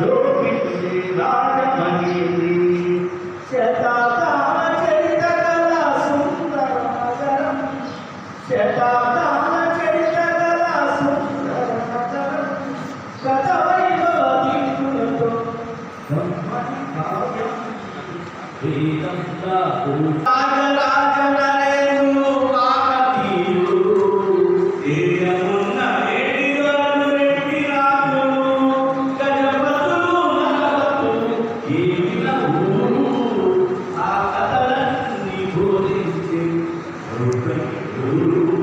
శోభించే రాజమణిని శతాకాల చరిత కళ సుందర నగరం శతాకాల చరిత కళ సుందర నగరం గత వైభవ దీపులతో బ్రహ్మని కావ్యం వేదంగా బోధించి రుద్రుడు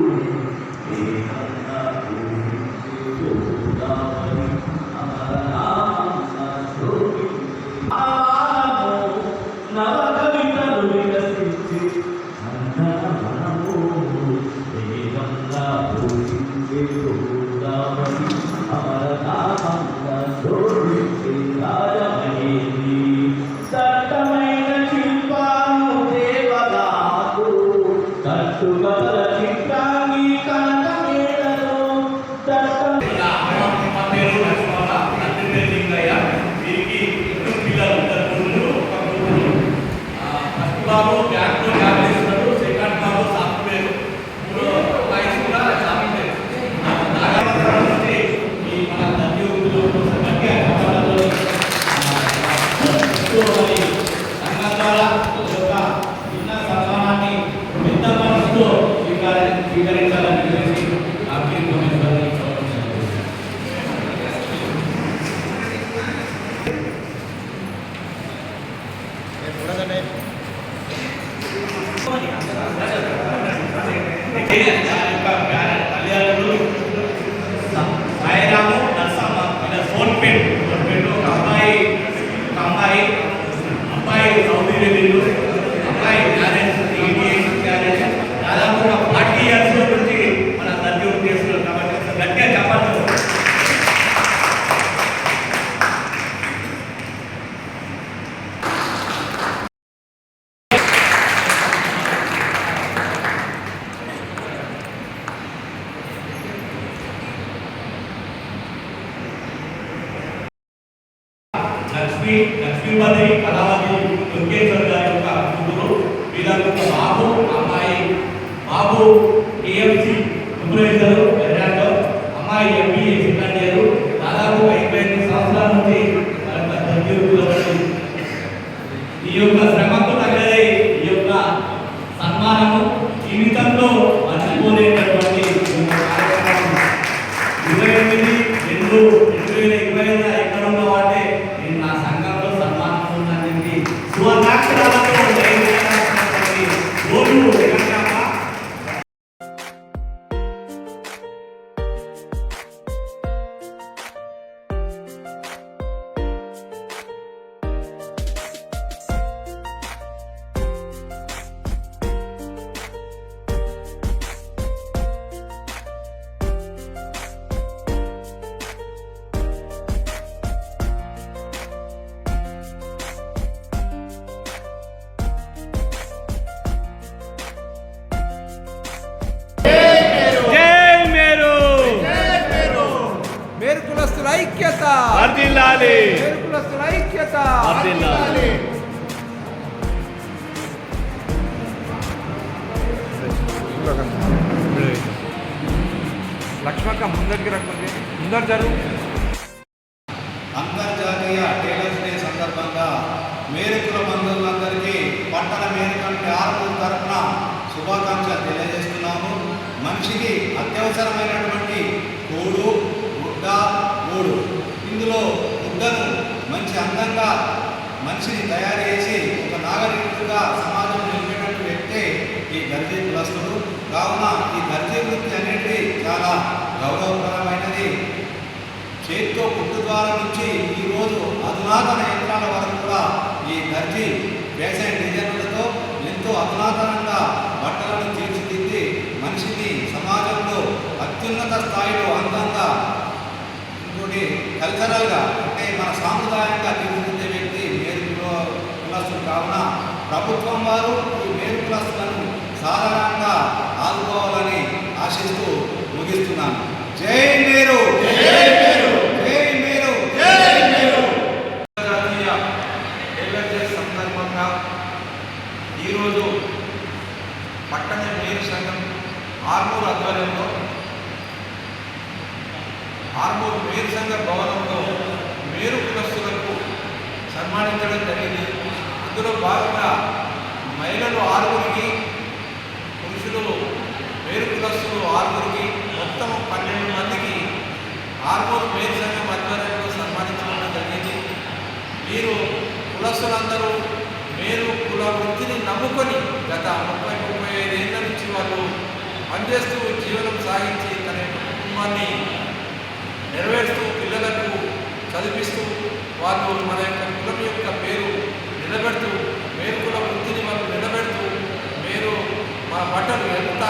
మనసుతో స్వీకరించాలని చెప్పేసి సాయిరాము నర్సమ్మ ఫోన్ పే ఫోన్ పేలో ఒక అమ్మాయి ఒక అమ్మాయి శ్రీ లక్ష్మీపతి కళావతి దుర్గేశ్వర్ గారి యొక్క కూతురు వీళ్ళకు బాబు అమ్మాయి బాబు ఏఎంసి సూపర్వైజర్ ఎర్రాలో అమ్మాయి ఎంబీఏ సెకండ్ ఇయర్ దాదాపు ఐదు ఎనిమిది సంవత్సరాల నుంచి ఈ యొక్క శ్రమకు తగ్గదే ఈ యొక్క సన్మానము జీవితంలో మర్చిపోలేనటువంటి కార్యక్రమం. ఇరవై ఎనిమిది రెండు రెండు వేల ఇరవై ఐదు లక్ష్మక్క ముందరికి రమ్మంది ముందర జరుగు. అంతర్జాతీయ టైలర్స్ డే సందర్భంగా మేరుకుల బంధువులందరికీ పట్టణ మేరుకంటి ఆర్మూర్ తరఫున శుభాకాంక్షలు తెలియజేస్తున్నాము. మనిషికి అత్యవసరమైనటువంటి కూడు గుడ్డ గూడు. ఇందులో గుడ్డను మంచి అందంగా మనిషిని తయారు చేసి ఒక నాగరికుడుగా సమాజం నిలిపేటట్టు వ్యక్తే ఈ దర్జీ కులస్తుడు కావున ఈ దర్జీ వృత్తి అనేది చాలా గౌరవప్రదమైనది. చేతితో కుట్టు ద్వారా నుంచి ఈరోజు అధునాతన యంత్రాల వరకు కూడా ఈ దర్జీ వ్యవసాయ డిజైన్లతో ఎంతో అధునాతనంగా బట్టలను తీర్చిదిద్ది మనిషిని సమాజంలో అత్యున్నత స్థాయిలో అందంగా ఇంకోటి కల్చరల్గా అంటే మన సాంప్రదాయంగా తీర్చిదిద్దే వ్యక్తి మేరు కులస్తులు. కావున ప్రభుత్వం వారు ఈ మేరు కులస్తులను సాధారణంగా ఆదుకోవాలని ఆశిస్తూ ముగిస్తున్నాను. జై మీరు! మీరు! మీరు! సందర్భంగా ఈరోజు పట్టణ సంఘం భవనంలో భాగంగా మహిళలు ఆరుగురికి వేరు కులస్తులు ఆరుగురికి మొత్తం పన్నెండు మందికి ఆరుగురు మేలు సంఘం ఆధ్వర్యంలో సన్మానించడం జరిగింది. మీరు కులస్తులందరూ మేలు కుల వృత్తిని నమ్ముకొని గత ముప్పై ముప్పై ఐదు ఏళ్ళ నుంచి వాళ్ళు పనిచేస్తూ జీవనం సాగించి తన కుటుంబాన్ని నెరవేరుస్తూ పిల్లలకు చదివిస్తూ వాళ్ళు మన యొక్క కులం యొక్క పేరు నిలబెడుతూ మేరు కుల వృత్తిని వాళ్ళు నిలబెడుతూ మీరు మా బట్టలు ఎంత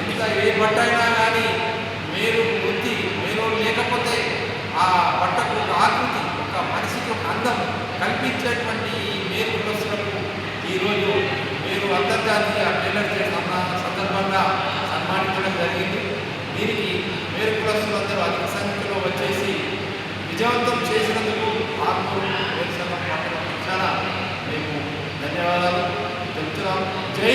ఎంత ఏ బట్ట అయినా కానీ మీరు వృత్తి మీరు లేకపోతే ఆ బట్టకు ఒక ఆకృతి ఒక మనిషికి ఒక అందం కల్పించేటువంటి ఈ మేరు కులస్తులకు ఈరోజు మీరు అంతర్జాతీయ టైలర్ డే సందర్భంగా సన్మానించడం జరిగింది. దీనికి మేరు కులస్తులందరూ అధిక సంఖ్యలో వచ్చేసి విజయవంతం చేసినందుకు ఆత్మూరు మేరు పట్టణ మేము ధన్యవాదాలు. చెప్తున్నాం. జై